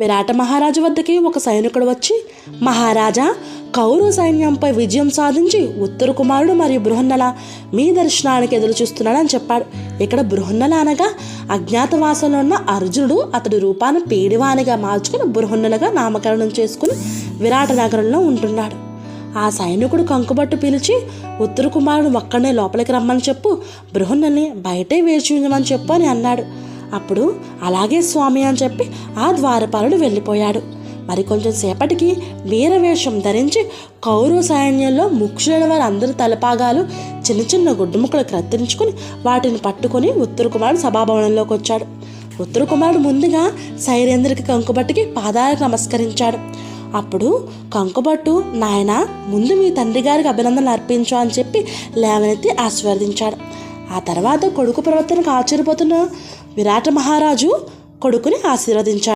విరాట మహారాజు వద్దకి ఒక సైనికుడు వచ్చి మహారాజా కౌరవ సైన్యంపై విజయం సాధించి ఉత్తర కుమారుడు మరియు బృహన్నల మీ దర్శనానికి ఎదురు చూస్తున్నాడని చెప్పాడు. ఇక్కడ బృహన్నల అనగా అజ్ఞాతవాసంలో ఉన్న అర్జునుడు. అతడి రూపాన్ని పేడివానిగా మార్చుకుని బృహన్నలగా నామకరణం చేసుకుని విరాట నగరంలో ఉంటున్నాడు. ఆ సైనికుడు కంకుబట్టు పిలిచి ఉత్తర కుమారుడు ఒక్కడనే లోపలికి రమ్మని చెప్పు. బృహన్నల్ని బయటే వేచి ఉండమని చెప్పు అని అన్నాడు. అప్పుడు అలాగే స్వామి అని చెప్పి ఆ ద్వారపాలుడు వెళ్ళిపోయాడు. మరి కొంచెం సేపటికి వీరవేషం ధరించి కౌరవ సైన్యంలో ముక్షుల వారి అందరి తలపాగాలు చిన్న చిన్న గుడ్డు ముక్కలు కత్తిరించుకుని వాటిని పట్టుకొని ఉత్తర కుమారుడు సభాభవనంలోకి వచ్చాడు. ఉత్తర కుమారుడు ముందుగా సైరేంద్రకి కంకుబట్టుకి పాదాలకు నమస్కరించాడు. అప్పుడు కంకుబట్టు నాయన ముందు మీ తండ్రి గారికి అభినందనలు అర్పించు అని చెప్పి లేవనెత్తి ఆశీర్వదించాడు. ఆ తర్వాత కొడుకు ప్రవర్తనకు ఆశ్చర్యపోతున్న విరాట మహారాజు కొడుకుని ఆశీర్వదించాడు.